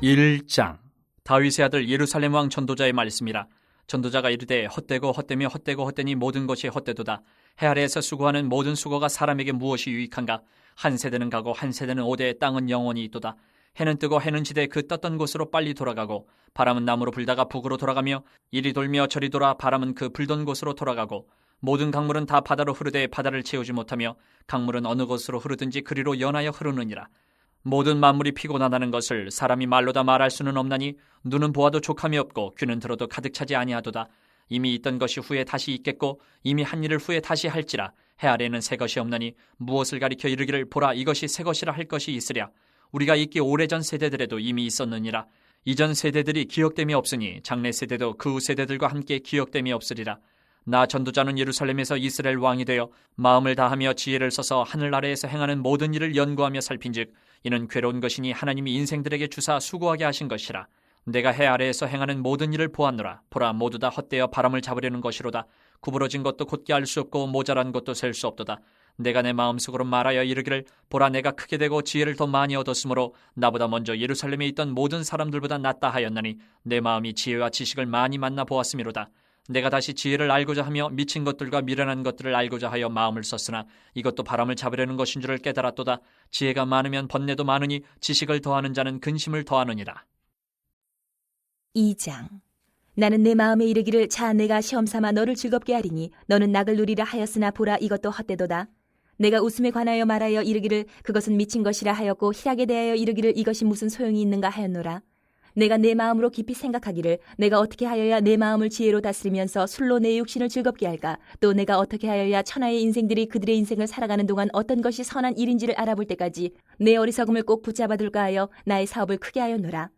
전도서 1장. 다윗의 아들 예루살렘 왕 전도자의 말씀이라. 전도자가 이르되 헛되고 헛되며 헛되고 헛되니 모든 것이 헛되도다. 해 아래에서 수고하는 모든 수고가 사람에게 무엇이 유익한가? 한 세대는 가고 한 세대는 오되 땅은 영원히 있도다. 해는 뜨고 해는 지되 그 떴던 곳으로 빨리 돌아가고 바람은 남으로 불다가 북으로 돌아가며 이리 돌며 저리 돌아 바람은 그 불던 곳으로 돌아가고 모든 강물은 다 바다로 흐르되 바다를 채우지 못하며 강물은 어느 곳으로 흐르든지 그리로 연하여 흐르느니라 모든 만물이 피곤하다는 것을 사람이 말로 다 말할 수는 없나니 눈은 보아도 족함이 없고 귀는 들어도 가득 차지 아니하도다. 이미 있던 것이 후에 다시 있겠고 이미 한 일을 후에 다시 할지라. 해 아래에는 새 것이 없나니 무엇을 가리켜 이르기를 보라. 이것이 새 것이라 할 것이 있으랴. 우리가 있기 오래전 세대들에도 이미 있었느니라. 이전 세대들이 기억됨이 없으니 장래 세대도 그 후 세대들과 함께 기억됨이 없으리라. 나 전도자는 예루살렘에서 이스라엘 왕이 되어 마음을 다하며 지혜를 써서 하늘 아래에서 행하는 모든 일을 연구하며 살핀즉 이는 괴로운 것이니 하나님이 인생들에게 주사 수고하게 하신 것이라. 내가 해 아래에서 행하는 모든 일을 보았노라. 보라 모두 다 헛되어 바람을 잡으려는 것이로다. 구부러진 것도 곧게 알 수 없고 모자란 것도 셀 수 없도다. 내가 내 마음속으로 말하여 이르기를 보라 내가 크게 되고 지혜를 더 많이 얻었으므로 나보다 먼저 예루살렘에 있던 모든 사람들보다 낫다 하였나니 내 마음이 지혜와 지식을 많이 만나 보았음이로다 내가 다시 지혜를 알고자 하며 미친 것들과 미련한 것들을 알고자 하여 마음을 썼으나 이것도 바람을 잡으려는 것인 줄을 깨달았도다. 지혜가 많으면 번뇌도 많으니 지식을 더하는 자는 근심을 더하느니라. 2장 나는 내 마음에 이르기를 자 내가 시험 삼아 너를 즐겁게 하리니 너는 낙을 누리라 하였으나 보라 이것도 헛되도다. 내가 웃음에 관하여 말하여 이르기를 그것은 미친 것이라 하였고 희락에 대하여 이르기를 이것이 무슨 소용이 있는가 하였노라. 내가 내 마음으로 깊이 생각하기를 내가 어떻게 하여야 내 마음을 지혜로 다스리면서 술로 내 육신을 즐겁게 할까? 또 내가 어떻게 하여야 천하의 인생들이 그들의 인생을 살아가는 동안 어떤 것이 선한 일인지를 알아볼 때까지 내 어리석음을 꼭 붙잡아 둘까 하여 나의 사업을 크게 하였노라.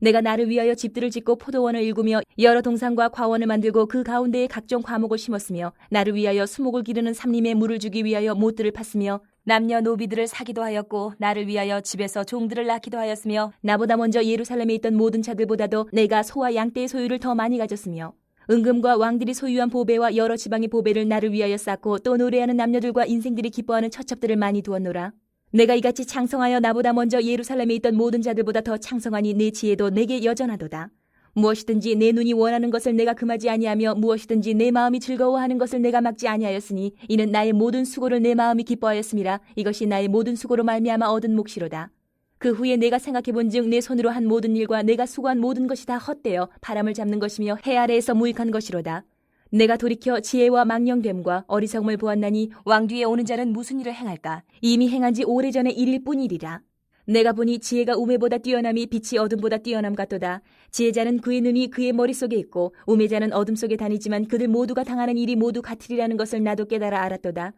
내가 나를 위하여 집들을 짓고 포도원을 일구며 여러 동산과 과원을 만들고 그 가운데에 각종 과목을 심었으며 나를 위하여 수목을 기르는 삼림에 물을 주기 위하여 못들을 팠으며 남녀 노비들을 사기도 하였고 나를 위하여 집에서 종들을 낳기도 하였으며 나보다 먼저 예루살렘에 있던 모든 자들보다도 내가 소와 양떼의 소유를 더 많이 가졌으며 은금과 왕들이 소유한 보배와 여러 지방의 보배를 나를 위하여 쌓고 또 노래하는 남녀들과 인생들이 기뻐하는 처첩들을 많이 두었노라. 내가 이같이 창성하여 나보다 먼저 예루살렘에 있던 모든 자들보다 더 창성하니 내 지혜도 내게 여전하도다. 무엇이든지 내 눈이 원하는 것을 내가 금하지 아니하며 무엇이든지 내 마음이 즐거워하는 것을 내가 막지 아니하였으니 이는 나의 모든 수고를 내 마음이 기뻐하였음이라 이것이 나의 모든 수고로 말미암아 얻은 몫이로다. 그 후에 내가 생각해 본즉 내 손으로 한 모든 일과 내가 수고한 모든 것이 다 헛되어 바람을 잡는 것이며 해 아래에서 무익한 것이로다. 내가 돌이켜 지혜와 망령됨과 어리석음을 보았나니 왕 뒤에 오는 자는 무슨 일을 행할까? 이미 행한 지 오래전의 일일 뿐이리라. 내가 보니 지혜가 우매보다 뛰어남이 빛이 어둠보다 뛰어남 같도다. 지혜자는 그의 눈이 그의 머릿속에 있고 우매자는 어둠 속에 다니지만 그들 모두가 당하는 일이 모두 같으리라는 것을 나도 깨달아 알았도다.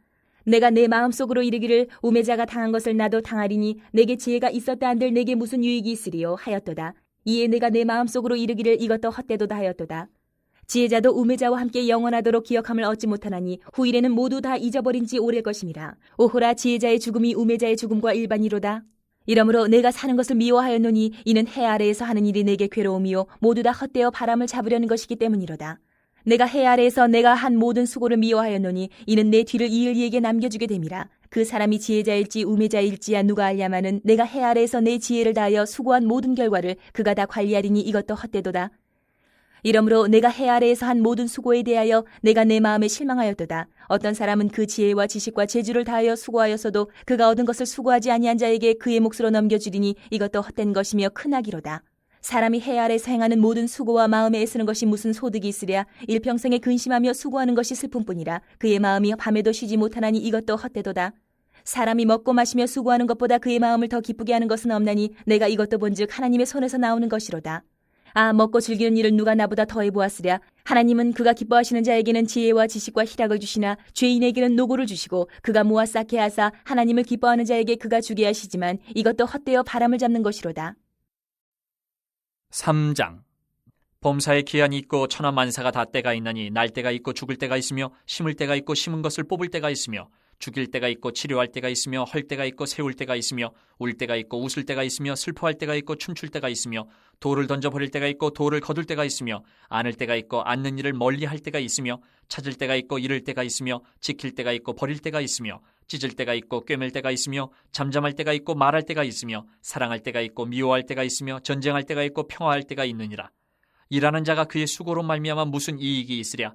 내가 내 마음속으로 이르기를 우매자가 당한 것을 나도 당하리니 내게 지혜가 있었다 한들 내게 무슨 유익이 있으리요 하였도다. 이에 내가 내 마음속으로 이르기를 이것도 헛되도다 하였도다. 지혜자도 우매자와 함께 영원하도록 기억함을 얻지 못하나니 후일에는 모두 다 잊어버린 지 오래일 것임이라. 오호라 지혜자의 죽음이 우매자의 죽음과 일반이로다. 이러므로 내가 사는 것을 미워하였노니 이는 해 아래에서 하는 일이 내게 괴로움이요 모두 다 헛되어 바람을 잡으려는 것이기 때문이로다. 내가 해 아래에서 내가 한 모든 수고를 미워하였노니 이는 내 뒤를 이을 이에게 남겨주게 됨이라. 그 사람이 지혜자일지 우매자일지야 누가 알냐마는 내가 해 아래에서 내 지혜를 다하여 수고한 모든 결과를 그가 다 관리하리니 이것도 헛되도다. 이러므로 내가 해 아래에서 한 모든 수고에 대하여 내가 내 마음에 실망하였도다. 어떤 사람은 그 지혜와 지식과 재주를 다하여 수고하였어도 그가 얻은 것을 수고하지 아니한 자에게 그의 몫으로 넘겨주리니 이것도 헛된 것이며 크나기로다. 사람이 해 아래에서 행하는 모든 수고와 마음에 애쓰는 것이 무슨 소득이 있으랴 일평생에 근심하며 수고하는 것이 슬픔뿐이라 그의 마음이 밤에도 쉬지 못하나니 이것도 헛되도다. 사람이 먹고 마시며 수고하는 것보다 그의 마음을 더 기쁘게 하는 것은 없나니 내가 이것도 본즉 하나님의 손에서 나오는 것이로다. 아 먹고 즐기는 일을 누가 나보다 더해 보았으랴. 하나님은 그가 기뻐하시는 자에게는 지혜와 지식과 희락을 주시나 죄인에게는 노고를 주시고 그가 모아 쌓게 하사 하나님을 기뻐하는 자에게 그가 주게 하시지만 이것도 헛되어 바람을 잡는 것이로다. 3장. 범사에 기한이 있고 천하 만사가 다 때가 있나니 날 때가 있고 죽을 때가 있으며 심을 때가 있고 심은 것을 뽑을 때가 있으며 죽일 때가 있고 치료할 때가 있으며 헐 때가 있고 세울 때가 있으며 울 때가 있고 웃을 때가 있으며 슬퍼할 때가 있고 춤출 때가 있으며 돌을 던져 버릴 때가 있고 돌을 거둘 때가 있으며 안을 때가 있고 앉는 일을 멀리 할 때가 있으며 찾을 때가 있고 잃을 때가 있으며 지킬 때가 있고 버릴 때가 있으며 찢을 때가 있고 꿰맬 때가 있으며 잠잠할 때가 있고 말할 때가 있으며 사랑할 때가 있고 미워할 때가 있으며 전쟁할 때가 있고 평화할 때가 있느니라 일하는 자가 그의 수고로 말미암아 무슨 이익이 있으랴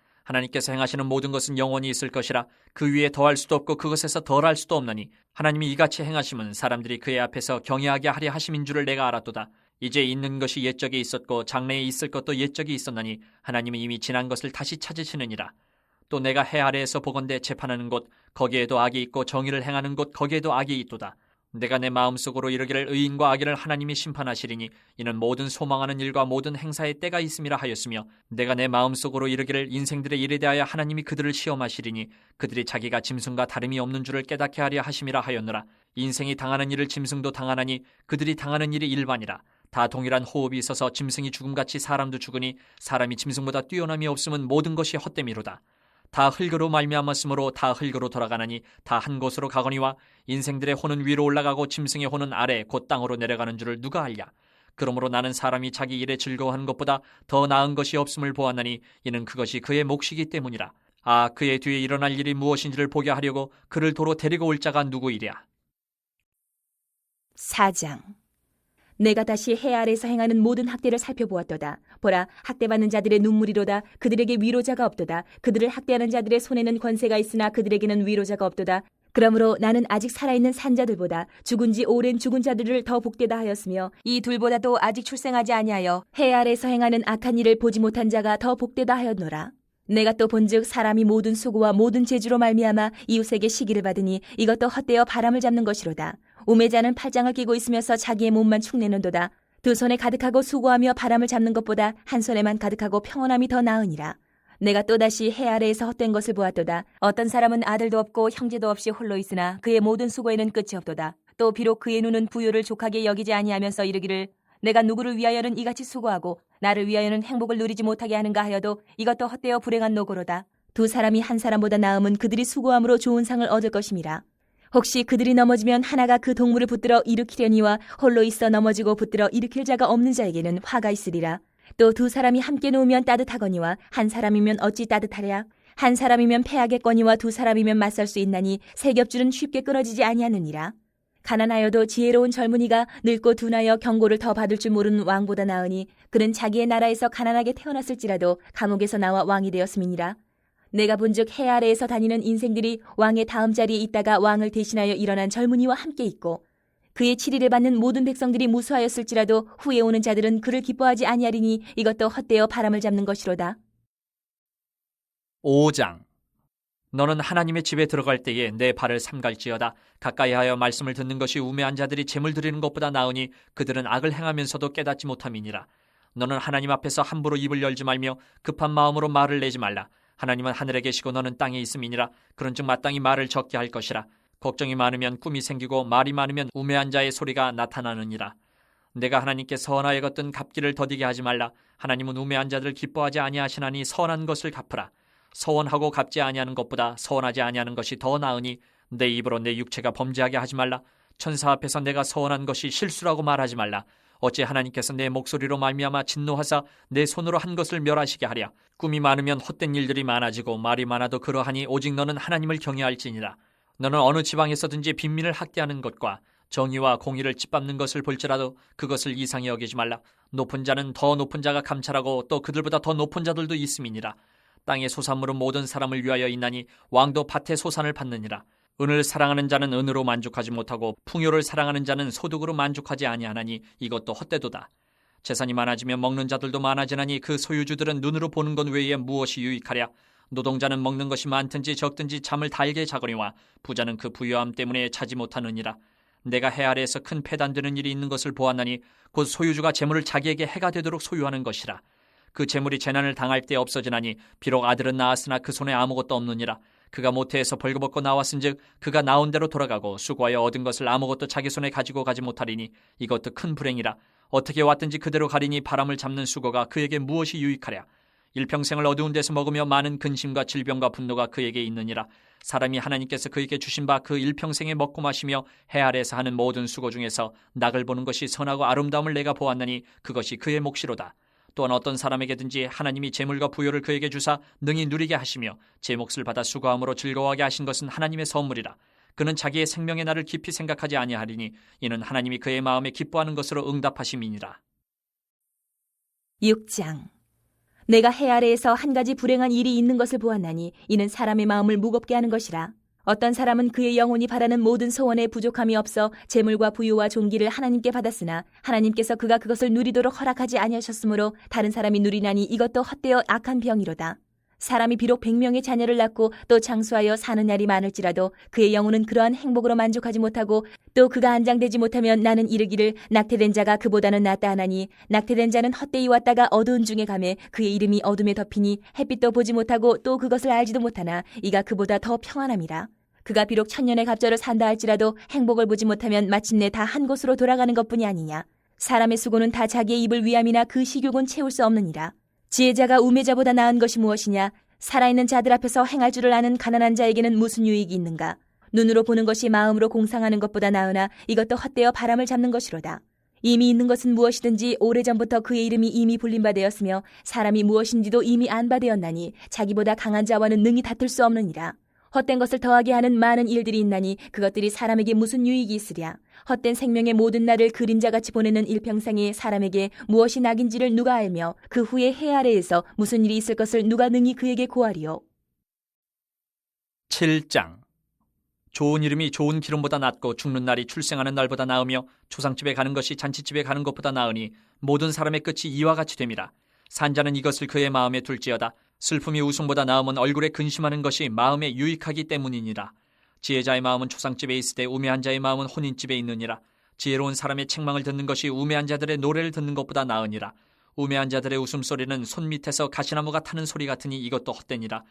하나님께서 행하시는 모든 것은 영원히 있을 것이라 그 위에 더할 수도 없고 그것에서 덜할 수도 없나니 하나님이 이같이 행하심은 사람들이 그의 앞에서 경외하게 하려 하심인 줄을 내가 알았도다. 이제 있는 것이 옛적에 있었고 장래에 있을 것도 옛적에 있었나니 하나님은 이미 지난 것을 다시 찾으시느니라. 또 내가 해 아래에서 보건대 재판하는 곳 거기에도 악이 있고 정의를 행하는 곳 거기에도 악이 있도다. 내가 내 마음속으로 이르기를 의인과 악인을 하나님이 심판하시리니 이는 모든 소망하는 일과 모든 행사의 때가 있음이라 하였으며 내가 내 마음속으로 이르기를 인생들의 일에 대하여 하나님이 그들을 시험하시리니 그들이 자기가 짐승과 다름이 없는 줄을 깨닫게 하려 하심이라 하였노라. 인생이 당하는 일을 짐승도 당하나니 그들이 당하는 일이 일반이라. 다 동일한 호흡이 있어서 짐승이 죽음같이 사람도 죽으니 사람이 짐승보다 뛰어남이 없음은 모든 것이 헛됨이로다 다 흙으로 말미암았으므로 다 흙으로 돌아가나니 다 한 곳으로 가거니와 인생들의 혼은 위로 올라가고 짐승의 혼은 아래 곧 땅으로 내려가는 줄을 누가 알랴? 그러므로 나는 사람이 자기 일에 즐거워하는 것보다 더 나은 것이 없음을 보았나니 이는 그것이 그의 몫이기 때문이라. 아 그의 뒤에 일어날 일이 무엇인지를 보게 하려고 그를 도로 데리고 올 자가 누구이랴? 사장 내가 다시 해 아래에서 행하는 모든 학대를 살펴보았도다. 보라, 학대받는 자들의 눈물이로다. 그들에게 위로자가 없도다. 그들을 학대하는 자들의 손에는 권세가 있으나 그들에게는 위로자가 없도다. 그러므로 나는 아직 살아있는 산자들보다 죽은 지 오랜 죽은 자들을 더 복되다 하였으며 이 둘보다도 아직 출생하지 아니하여 해 아래에서 행하는 악한 일을 보지 못한 자가 더 복되다 하였노라. 내가 또 본즉 사람이 모든 수고와 모든 재주로 말미암아 이웃에게 시기를 받으니 이것도 헛되어 바람을 잡는 것이로다. 우매자는 팔짱을 끼고 있으면서 자기의 몸만 축내는도다. 두 손에 가득하고 수고하며 바람을 잡는 것보다 한 손에만 가득하고 평온함이 더 나으니라. 내가 또다시 해 아래에서 헛된 것을 보았도다. 어떤 사람은 아들도 없고 형제도 없이 홀로 있으나 그의 모든 수고에는 끝이 없도다. 또 비록 그의 눈은 부요를 족하게 여기지 아니하면서 이르기를 내가 누구를 위하여는 이같이 수고하고 나를 위하여는 행복을 누리지 못하게 하는가 하여도 이것도 헛되어 불행한 노고로다. 두 사람이 한 사람보다 나음은 그들이 수고함으로 좋은 상을 얻을 것임이라. 혹시 그들이 넘어지면 하나가 그 동물을 붙들어 일으키려니와 홀로 있어 넘어지고 붙들어 일으킬 자가 없는 자에게는 화가 있으리라. 또 두 사람이 함께 놓으면 따뜻하거니와 한 사람이면 어찌 따뜻하랴. 한 사람이면 패하겠거니와 두 사람이면 맞설 수 있나니 세 겹줄은 쉽게 끊어지지 아니하느니라. 가난하여도 지혜로운 젊은이가 늙고 둔하여 경고를 더 받을 줄 모르는 왕보다 나으니 그는 자기의 나라에서 가난하게 태어났을지라도 감옥에서 나와 왕이 되었음이니라. 내가 본즉 해 아래에서 다니는 인생들이 왕의 다음 자리에 있다가 왕을 대신하여 일어난 젊은이와 함께 있고 그의 치리를 받는 모든 백성들이 무수하였을지라도 후에 오는 자들은 그를 기뻐하지 아니하리니 이것도 헛되어 바람을 잡는 것이로다. 5장 너는 하나님의 집에 들어갈 때에 내 발을 삼갈지어다. 가까이하여 말씀을 듣는 것이 우매한 자들이 재물 드리는 것보다 나으니 그들은 악을 행하면서도 깨닫지 못함이니라. 너는 하나님 앞에서 함부로 입을 열지 말며 급한 마음으로 말을 내지 말라 하나님은 하늘에 계시고 너는 땅에 있음이니라. 그런즉 마땅히 말을 적게 할 것이라. 걱정이 많으면 꿈이 생기고 말이 많으면 우매한 자의 소리가 나타나느니라. 내가 하나님께 선하여 걷던 갚기를 더디게 하지 말라. 하나님은 우매한 자들을 기뻐하지 아니하시나니 선한 것을 갚으라. 서원하고 갚지 아니하는 것보다 서원하지 아니하는 것이 더 나으니 내 입으로 내 육체가 범죄하게 하지 말라. 천사 앞에서 내가 서원한 것이 실수라고 말하지 말라 어찌 하나님께서 내 목소리로 말미암아 진노하사 내 손으로 한 것을 멸하시게 하랴. 꿈이 많으면 헛된 일들이 많아지고 말이 많아도 그러하니 오직 너는 하나님을 경외할지니라. 너는 어느 지방에서든지 빈민을 학대하는 것과 정의와 공의를 짓밟는 것을 볼지라도 그것을 이상히 여기지 말라. 높은 자는 더 높은 자가 감찰하고 또 그들보다 더 높은 자들도 있음이니라. 땅의 소산물은 모든 사람을 위하여 있나니 왕도 밭의 소산을 받느니라. 은을 사랑하는 자는 은으로 만족하지 못하고 풍요를 사랑하는 자는 소득으로 만족하지 아니하나니 이것도 헛되도다. 재산이 많아지면 먹는 자들도 많아지나니 그 소유주들은 눈으로 보는 것 외에 무엇이 유익하랴? 노동자는 먹는 것이 많든지 적든지 잠을 달게 자거니와 부자는 그 부유함 때문에 자지 못하느니라. 내가 해 아래에서 큰 패단되는 일이 있는 것을 보았나니 곧 소유주가 재물을 자기에게 해가 되도록 소유하는 것이라 그 재물이 재난을 당할 때 없어지나니 비록 아들은 낳았으나 그 손에 아무것도 없느니라 그가 모태에서 벌거벗고 나왔은즉 그가 나온 대로 돌아가고 수고하여 얻은 것을 아무것도 자기 손에 가지고 가지 못하리니 이것도 큰 불행이라. 어떻게 왔든지 그대로 가리니 바람을 잡는 수고가 그에게 무엇이 유익하랴? 일평생을 어두운 데서 먹으며 많은 근심과 질병과 분노가 그에게 있느니라. 사람이 하나님께서 그에게 주신 바 그 일평생에 먹고 마시며 해 아래에서 하는 모든 수고 중에서 낙을 보는 것이 선하고 아름다움을 내가 보았나니 그것이 그의 몫이로다 또한 어떤 사람에게든지 하나님이 재물과 부요를 그에게 주사 능히 누리게 하시며 제 몫을 받아 수고함으로 즐거워하게 하신 것은 하나님의 선물이라. 그는 자기의 생명의 날을 깊이 생각하지 아니하리니 이는 하나님이 그의 마음에 기뻐하는 것으로 응답하심이니라. 6장. 내가 해 아래에서 한 가지 불행한 일이 있는 것을 보았나니 이는 사람의 마음을 무겁게 하는 것이라 어떤 사람은 그의 영혼이 바라는 모든 소원에 부족함이 없어 재물과 부유와 존귀를 하나님께 받았으나 하나님께서 그가 그것을 누리도록 허락하지 아니하셨으므로 다른 사람이 누리나니 이것도 헛되어 악한 병이로다 사람이 비록 백명의 자녀를 낳고 또 장수하여 사는 날이 많을지라도 그의 영혼은 그러한 행복으로 만족하지 못하고 또 그가 안장되지 못하면 나는 이르기를 낙태된 자가 그보다는 낫다 하나니 낙태된 자는 헛되이 왔다가 어두운 중에 가매 그의 이름이 어둠에 덮이니 햇빛도 보지 못하고 또 그것을 알지도 못하나 이가 그보다 더 평안함이라. 그가 비록 천년의 갑절을 산다 할지라도 행복을 보지 못하면 마침내 다 한 곳으로 돌아가는 것뿐이 아니냐. 사람의 수고는 다 자기의 입을 위함이나 그 식욕은 채울 수 없느니라 지혜자가 우매자보다 나은 것이 무엇이냐? 살아있는 자들 앞에서 행할 줄을 아는 가난한 자에게는 무슨 유익이 있는가? 눈으로 보는 것이 마음으로 공상하는 것보다 나으나 이것도 헛되어 바람을 잡는 것이로다. 이미 있는 것은 무엇이든지 오래전부터 그의 이름이 이미 불린 바 되었으며 사람이 무엇인지도 이미 안 바 되었나니 자기보다 강한 자와는 능히 다툴 수 없느니라. 헛된 것을 더하게 하는 많은 일들이 있나니 그것들이 사람에게 무슨 유익이 있으랴. 헛된 생명의 모든 날을 그림자같이 보내는 일평생에 사람에게 무엇이 낙인지를 누가 알며 그 후에 해 아래에서 무슨 일이 있을 것을 누가 능히 그에게 고하리요. 7장 좋은 이름이 좋은 기름보다 낫고 죽는 날이 출생하는 날보다 나으며 초상집에 가는 것이 잔치집에 가는 것보다 나으니 모든 사람의 끝이 이와 같이 됨이라 산자는 이것을 그의 마음에 둘지어다 슬픔이 웃음보다 나음은 얼굴에 근심하는 것이 마음에 유익하기 때문이니라 지혜자의 마음은 초상집에 있을 때 우매한 자의 마음은 혼인집에 있느니라 지혜로운 사람의 책망을 듣는 것이 우매한 자들의 노래를 듣는 것보다 나으니라 우매한 자들의 웃음소리는 손 밑에서 가시나무가 타는 소리 같으니 이것도 헛되니라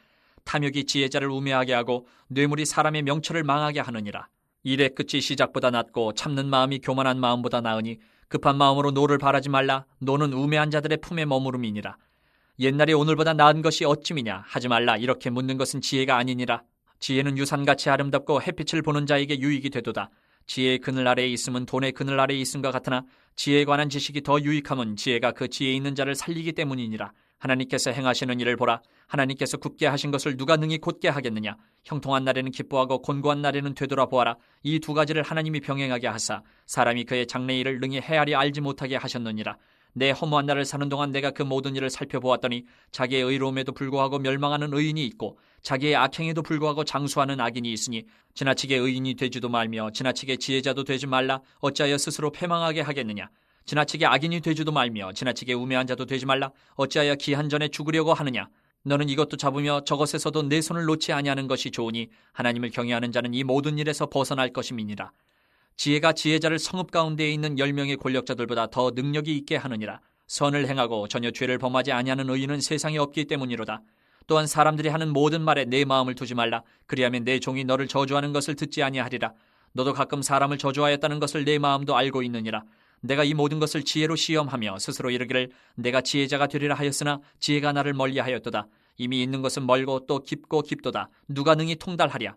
탐욕이 지혜자를 우매하게 하고 뇌물이 사람의 명철을 망하게 하느니라. 일의 끝이 시작보다 낫고 참는 마음이 교만한 마음보다 나으니 급한 마음으로 노를 바라지 말라. 노는 우매한 자들의 품에 머무름이니라. 옛날이 오늘보다 나은 것이 어찌미냐 하지 말라. 이렇게 묻는 것은 지혜가 아니니라. 지혜는 유산같이 아름답고 햇빛을 보는 자에게 유익이 되도다. 지혜의 그늘 아래에 있음은 돈의 그늘 아래에 있음과 같으나 지혜에 관한 지식이 더 유익함은 지혜가 그 지혜에 있는 자를 살리기 때문이니라. 하나님께서 행하시는 일을 보라. 하나님께서 굽게 하신 것을 누가 능히 곧게 하겠느냐? 형통한 날에는 기뻐하고 곤고한 날에는 되돌아보아라. 이 두 가지를 하나님이 병행하게 하사 사람이 그의 장래 일을 능히 헤아리 알지 못하게 하셨느니라. 내 허무한 날을 사는 동안 내가 그 모든 일을 살펴보았더니 자기의 의로움에도 불구하고 멸망하는 의인이 있고 자기의 악행에도 불구하고 장수하는 악인이 있으니 지나치게 의인이 되지도 말며 지나치게 지혜자도 되지 말라 어찌하여 스스로 패망하게 하겠느냐? 지나치게 악인이 되지도 말며 지나치게 우매한 자도 되지 말라 어찌하여 기한 전에 죽으려고 하느냐? 너는 이것도 잡으며 저것에서도 내 손을 놓지 아니하는 것이 좋으니 하나님을 경외하는 자는 이 모든 일에서 벗어날 것임이니라 지혜가 지혜자를 성읍 가운데에 있는 열 명의 권력자들보다 더 능력이 있게 하느니라 선을 행하고 전혀 죄를 범하지 아니하는 의인은 세상에 없기 때문이로다 또한 사람들이 하는 모든 말에 내 마음을 두지 말라 그리하면 내 종이 너를 저주하는 것을 듣지 아니하리라 너도 가끔 사람을 저주하였다는 것을 내 마음도 알고 있느니라 내가 이 모든 것을 지혜로 시험하며 스스로 이르기를 내가 지혜자가 되리라 하였으나 지혜가 나를 멀리하였도다. 이미 있는 것은 멀고 또 깊고 깊도다. 누가 능히 통달하랴.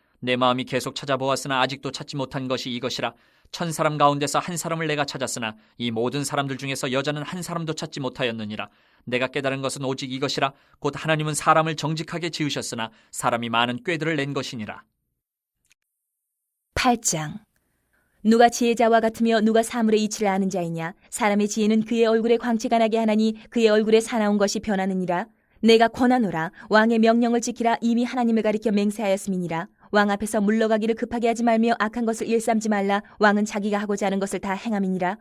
내 마음이 계속 찾아보았으나 아직도 찾지 못한 것이 이것이라. 천 사람 가운데서 한 사람을 내가 찾았으나 이 모든 사람들 중에서 여자는 한 사람도 찾지 못하였느니라. 내가 깨달은 것은 오직 이것이라. 곧 하나님은 사람을 정직하게 지으셨으나 사람이 많은 꾀들을 낸 것이니라. 8장. 누가 지혜자와 같으며 누가 사물의 이치를 아는 자이냐? 사람의 지혜는 그의 얼굴에 광채가 나게 하나니 그의 얼굴에 사나운 것이 변하느니라. 내가 권하노라. 왕의 명령을 지키라. 이미 하나님을 가리켜 맹세하였음이니라 왕 앞에서 물러가기를 급하게 하지 말며 악한 것을 일삼지 말라. 왕은 자기가 하고자 하는 것을 다 행함이니라.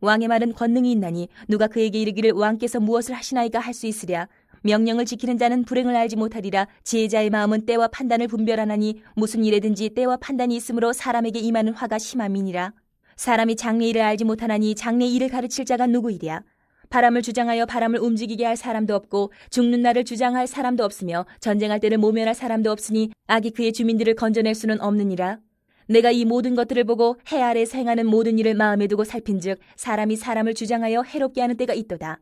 왕의 말은 권능이 있나니 누가 그에게 이르기를 왕께서 무엇을 하시나이까 할 수 있으랴. 명령을 지키는 자는 불행을 알지 못하리라. 지혜자의 마음은 때와 판단을 분별하나니 무슨 일에든지 때와 판단이 있으므로 사람에게 임하는 화가 심함이니라. 사람이 장래 일을 알지 못하나니 장래 일을 가르칠 자가 누구이랴 바람을 주장하여 바람을 움직이게 할 사람도 없고 죽는 날을 주장할 사람도 없으며 전쟁할 때를 모면할 사람도 없으니 악이 그의 주민들을 건져낼 수는 없느니라. 내가 이 모든 것들을 보고 해 아래에서 행하는 모든 일을 마음에 두고 살핀즉 사람이 사람을 주장하여 해롭게 하는 때가 있도다.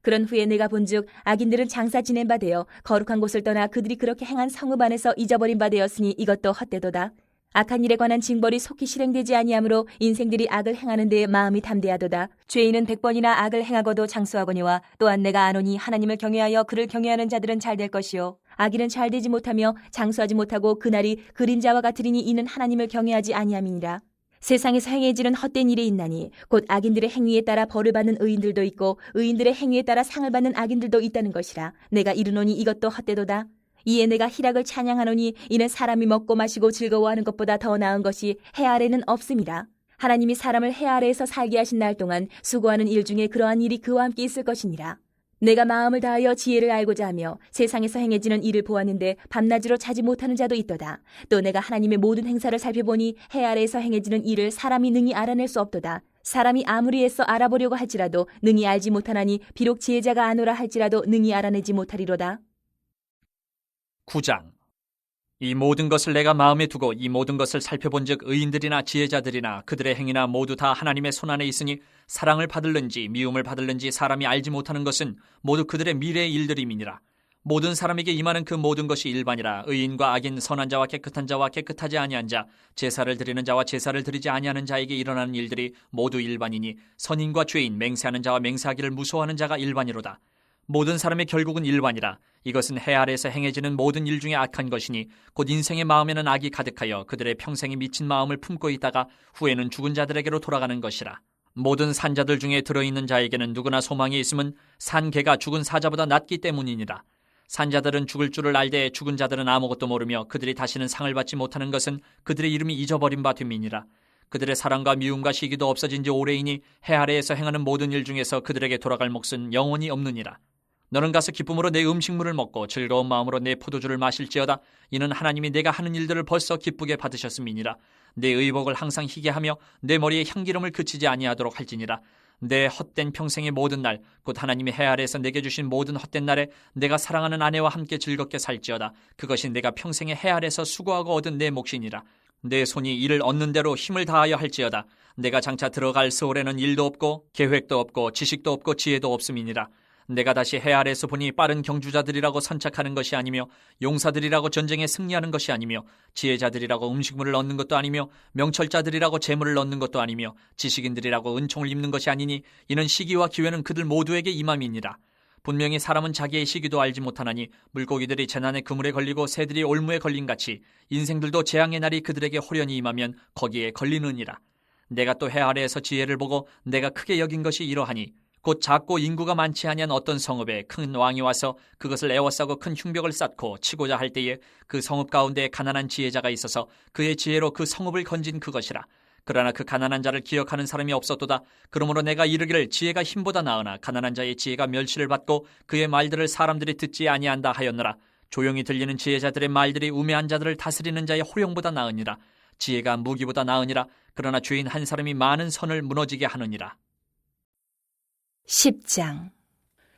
그런 후에 내가 본즉 악인들은 장사 지낸 바 되어 거룩한 곳을 떠나 그들이 그렇게 행한 성읍 안에서 잊어버린 바 되었으니 이것도 헛되도다 악한 일에 관한 징벌이 속히 실행되지 아니하므로 인생들이 악을 행하는 데에 마음이 담대하도다. 죄인은 백번이나 악을 행하고도 장수하거니와 또한 내가 아노니 하나님을 경외하여 그를 경외하는 자들은 잘 될 것이요. 악인은 잘 되지 못하며 장수하지 못하고 그날이 그림자와 같으리니 이는 하나님을 경외하지 아니함이니라. 세상에서 행해지는 헛된 일이 있나니 곧 악인들의 행위에 따라 벌을 받는 의인들도 있고 의인들의 행위에 따라 상을 받는 악인들도 있다는 것이라. 내가 이르노니 이것도 헛되도다. 이에 내가 희락을 찬양하노니 이는 사람이 먹고 마시고 즐거워하는 것보다 더 나은 것이 해 아래는 없음이라. 하나님이 사람을 해 아래에서 살게 하신 날 동안 수고하는 일 중에 그러한 일이 그와 함께 있을 것이니라. 내가 마음을 다하여 지혜를 알고자 하며 세상에서 행해지는 일을 보았는데 밤낮으로 자지 못하는 자도 있도다. 또 내가 하나님의 모든 행사를 살펴보니 해 아래에서 행해지는 일을 사람이 능히 알아낼 수 없도다. 사람이 아무리 애써 알아보려고 할지라도 능히 알지 못하나니 비록 지혜자가 아노라 할지라도 능히 알아내지 못하리로다. 9장. 이 모든 것을 내가 마음에 두고 이 모든 것을 살펴본즉 의인들이나 지혜자들이나 그들의 행위나 모두 다 하나님의 손 안에 있으니 사랑을 받을는지 미움을 받을는지 사람이 알지 못하는 것은 모두 그들의 미래의 일들임이니라. 모든 사람에게 임하는 그 모든 것이 일반이라. 의인과 악인 선한 자와 깨끗한 자와 깨끗하지 아니한 자 제사를 드리는 자와 제사를 드리지 아니하는 자에게 일어나는 일들이 모두 일반이니 선인과 죄인 맹세하는 자와 맹세하기를 무서워하는 자가 일반이로다 모든 사람의 결국은 일반이라 이것은 해 아래에서 행해지는 모든 일 중에 악한 것이니 곧 인생의 마음에는 악이 가득하여 그들의 평생에 미친 마음을 품고 있다가 후에는 죽은 자들에게로 돌아가는 것이라. 모든 산자들 중에 들어있는 자에게는 누구나 소망이 있음은 산 개가 죽은 사자보다 낫기 때문이니라. 산자들은 죽을 줄을 알되 죽은 자들은 아무것도 모르며 그들이 다시는 상을 받지 못하는 것은 그들의 이름이 잊어버린 바 됨이니라. 그들의 사랑과 미움과 시기도 없어진 지 오래이니 해 아래에서 행하는 모든 일 중에서 그들에게 돌아갈 몫은 영원히 없느니라 너는 가서 기쁨으로 내 음식물을 먹고 즐거운 마음으로 내 포도주를 마실지어다. 이는 하나님이 내가 하는 일들을 벌써 기쁘게 받으셨음이니라. 내 의복을 항상 희게 하며 내 머리에 향기름을 그치지 아니하도록 할지니라. 내 헛된 평생의 모든 날, 곧 하나님이 해 아래에서 내게 주신 모든 헛된 날에 내가 사랑하는 아내와 함께 즐겁게 살지어다. 그것이 내가 평생의 해 아래에서 수고하고 얻은 내 몫이니라. 내 손이 이를 얻는 대로 힘을 다하여 할지어다. 내가 장차 들어갈 서울에는 일도 없고 계획도 없고 지식도 없고 지혜도 없음이니라. 내가 다시 해 아래에서 보니 빠른 경주자들이라고 선착하는 것이 아니며 용사들이라고 전쟁에 승리하는 것이 아니며 지혜자들이라고 음식물을 얻는 것도 아니며 명철자들이라고 재물을 얻는 것도 아니며 지식인들이라고 은총을 입는 것이 아니니 이는 시기와 기회는 그들 모두에게 임함이니라. 분명히 사람은 자기의 시기도 알지 못하나니 물고기들이 재난의 그물에 걸리고 새들이 올무에 걸린 같이 인생들도 재앙의 날이 그들에게 호련히 임하면 거기에 걸리느니라. 내가 또 해 아래에서 지혜를 보고 내가 크게 여긴 것이 이러하니 곧 작고 인구가 많지 아니한 어떤 성읍에 큰 왕이 와서 그것을 애워싸고 큰 흉벽을 쌓고 치고자 할 때에 그 성읍 가운데 가난한 지혜자가 있어서 그의 지혜로 그 성읍을 건진 그것이라. 그러나 그 가난한 자를 기억하는 사람이 없었도다. 그러므로 내가 이르기를 지혜가 힘보다 나으나 가난한 자의 지혜가 멸시를 받고 그의 말들을 사람들이 듣지 아니한다 하였노라. 조용히 들리는 지혜자들의 말들이 우매한 자들을 다스리는 자의 호령보다 나으니라. 지혜가 무기보다 나으니라. 그러나 죄인 한 사람이 많은 선을 무너지게 하느니라. 10장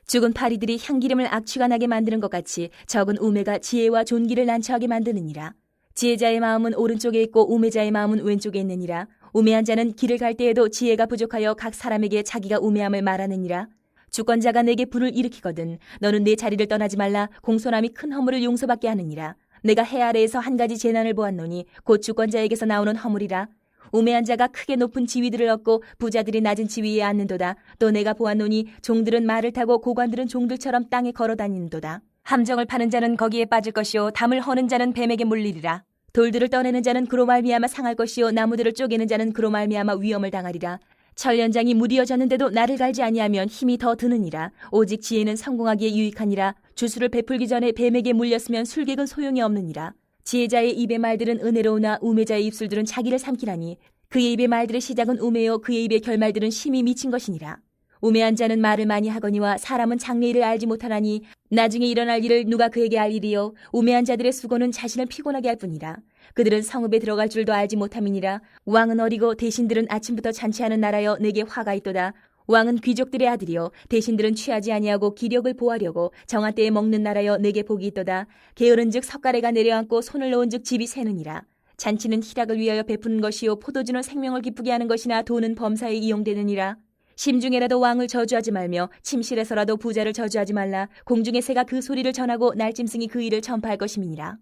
죽은 파리들이 향기름을 악취가 나게 만드는 것 같이 적은 우매가 지혜와 존귀를 난처하게 만드느니라. 지혜자의 마음은 오른쪽에 있고 우매자의 마음은 왼쪽에 있느니라. 우매한 자는 길을 갈 때에도 지혜가 부족하여 각 사람에게 자기가 우매함을 말하느니라. 주권자가 내게 불을 일으키거든 너는 내 자리를 떠나지 말라 공손함이 큰 허물을 용서받게 하느니라. 내가 해 아래에서 한 가지 재난을 보았노니 곧 주권자에게서 나오는 허물이라. 우매한 자가 크게 높은 지위들을 얻고 부자들이 낮은 지위에 앉는도다. 또 내가 보았노니 종들은 말을 타고 고관들은 종들처럼 땅에 걸어 다니는도다. 함정을 파는 자는 거기에 빠질 것이요 담을 허는 자는 뱀에게 물리리라. 돌들을 떠내는 자는 그로 말미암아 상할 것이요 나무들을 쪼개는 자는 그로 말미암아 위험을 당하리라. 철연장이 무디어졌는데도 나를 갈지 아니하면 힘이 더 드느니라. 오직 지혜는 성공하기에 유익하니라. 주수를 베풀기 전에 뱀에게 물렸으면 술객은 소용이 없느니라. 지혜자의 입의 말들은 은혜로우나 우매자의 입술들은 자기를 삼키라니 그의 입의 말들의 시작은 우매요 그의 입의 결말들은 심히 미친 것이니라. 우매한 자는 말을 많이 하거니와 사람은 장래일을 알지 못하나니 나중에 일어날 일을 누가 그에게 알리리요? 우매한 자들의 수고는 자신을 피곤하게 할 뿐이라. 그들은 성읍에 들어갈 줄도 알지 못함이니라. 왕은 어리고 대신들은 아침부터 잔치하는 나라여 내게 화가 있도다 왕은 귀족들의 아들이요. 대신들은 취하지 아니하고 기력을 보하려고 정한 때에 먹는 나라여 내게 복이 있도다. 게으른즉 석가래가 내려앉고 손을 놓은즉 집이 새느니라. 잔치는 희락을 위하여 베푸는 것이요. 포도주는 생명을 기쁘게 하는 것이나 돈은 범사에 이용되느니라. 심중에라도 왕을 저주하지 말며 침실에서라도 부자를 저주하지 말라. 공중의 새가 그 소리를 전하고 날짐승이 그 일을 전파할 것임이니라.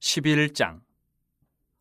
11장.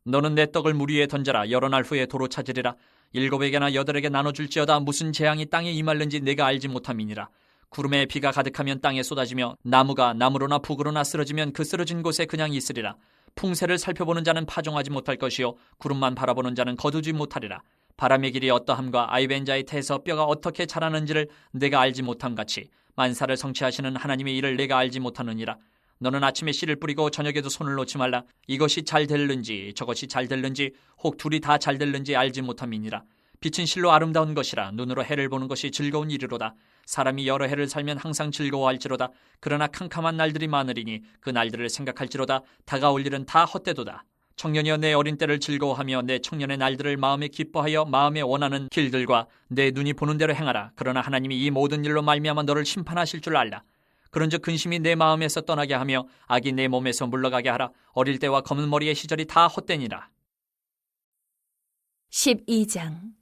너는 내 떡을 물 위에 던져라. 여러 날 후에 도로 찾으리라 일곱에게나 여덟에게 나눠줄지어다 무슨 재앙이 땅에 임할는지 내가 알지 못함이니라. 구름에 비가 가득하면 땅에 쏟아지며 나무가 나무로나 북으로나 쓰러지면 그 쓰러진 곳에 그냥 있으리라. 풍세를 살펴보는 자는 파종하지 못할 것이요 구름만 바라보는 자는 거두지 못하리라. 바람의 길이 어떠함과 아이벤자의 태에서 뼈가 어떻게 자라는지를 내가 알지 못함 같이 만사를 성취하시는 하나님의 일을 내가 알지 못하느니라 너는 아침에 씨를 뿌리고 저녁에도 손을 놓지 말라. 이것이 잘 될는지 저것이 잘 될는지 혹 둘이 다 잘 될는지 알지 못함이니라. 빛은 실로 아름다운 것이라 눈으로 해를 보는 것이 즐거운 일이로다. 사람이 여러 해를 살면 항상 즐거워할지로다. 그러나 캄캄한 날들이 많으리니 그 날들을 생각할지로다. 다가올 일은 다 헛되도다. 청년이여 내 어린 때를 즐거워하며 내 청년의 날들을 마음에 기뻐하여 마음에 원하는 길들과 내 눈이 보는 대로 행하라. 그러나 하나님이 이 모든 일로 말미암아 너를 심판하실 줄 알라. 그런즉 근심이 내 마음에서 떠나게 하며 악이 내 몸에서 물러가게 하라. 어릴 때와 검은 머리의 시절이 다 헛되니라. 12장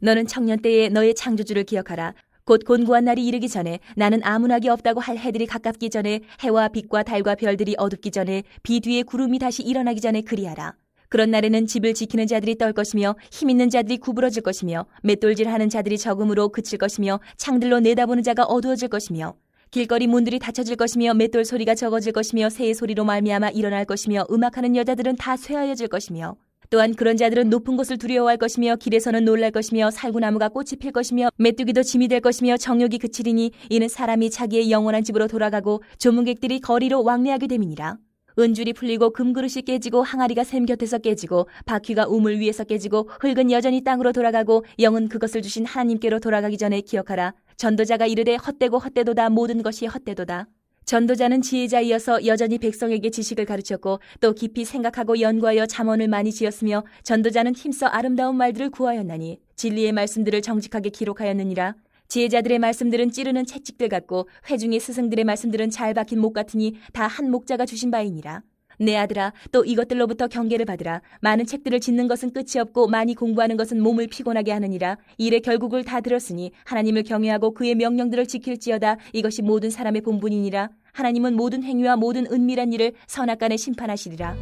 너는 청년 때에 너의 창조주를 기억하라 곧 곤고한 날이 이르기 전에 나는 아무나기 없다고 할 해들이 가깝기 전에 해와 빛과 달과 별들이 어둡기 전에 비 뒤에 구름이 다시 일어나기 전에 그리하라 그런 날에는 집을 지키는 자들이 떨 것이며 힘 있는 자들이 구부러질 것이며 맷돌질하는 자들이 적음으로 그칠 것이며 창들로 내다보는 자가 어두워질 것이며 길거리 문들이 닫혀질 것이며 맷돌 소리가 적어질 것이며 새의 소리로 말미암아 일어날 것이며 음악하는 여자들은 다 쇠하여질 것이며 또한 그런 자들은 높은 곳을 두려워할 것이며 길에서는 놀랄 것이며 살구나무가 꽃이 필 것이며 메뚜기도 짐이 될 것이며 정욕이 그치리니 이는 사람이 자기의 영원한 집으로 돌아가고 조문객들이 거리로 왕래하게 됨이니라. 은줄이 풀리고 금그릇이 깨지고 항아리가 샘 곁에서 깨지고 바퀴가 우물 위에서 깨지고 흙은 여전히 땅으로 돌아가고 영은 그것을 주신 하나님께로 돌아가기 전에 기억하라. 전도자가 이르되 헛되고 헛되도다 모든 것이 헛되도다. 전도자는 지혜자이어서 여전히 백성에게 지식을 가르쳤고 또 깊이 생각하고 연구하여 잠언을 많이 지었으며 전도자는 힘써 아름다운 말들을 구하였나니 진리의 말씀들을 정직하게 기록하였느니라. 지혜자들의 말씀들은 찌르는 채찍들 같고 회중의 스승들의 말씀들은 잘 박힌 목 같으니 다 한 목자가 주신 바이니라. 내 아들아 또 이것들로부터 경계를 받으라. 많은 책들을 짓는 것은 끝이 없고 많이 공부하는 것은 몸을 피곤하게 하느니라. 일의 결국을 다 들었으니 하나님을 경외하고 그의 명령들을 지킬지어다. 이것이 모든 사람의 본분이니라. 하나님은 모든 행위와 모든 은밀한 일을 선악간에 심판하시리라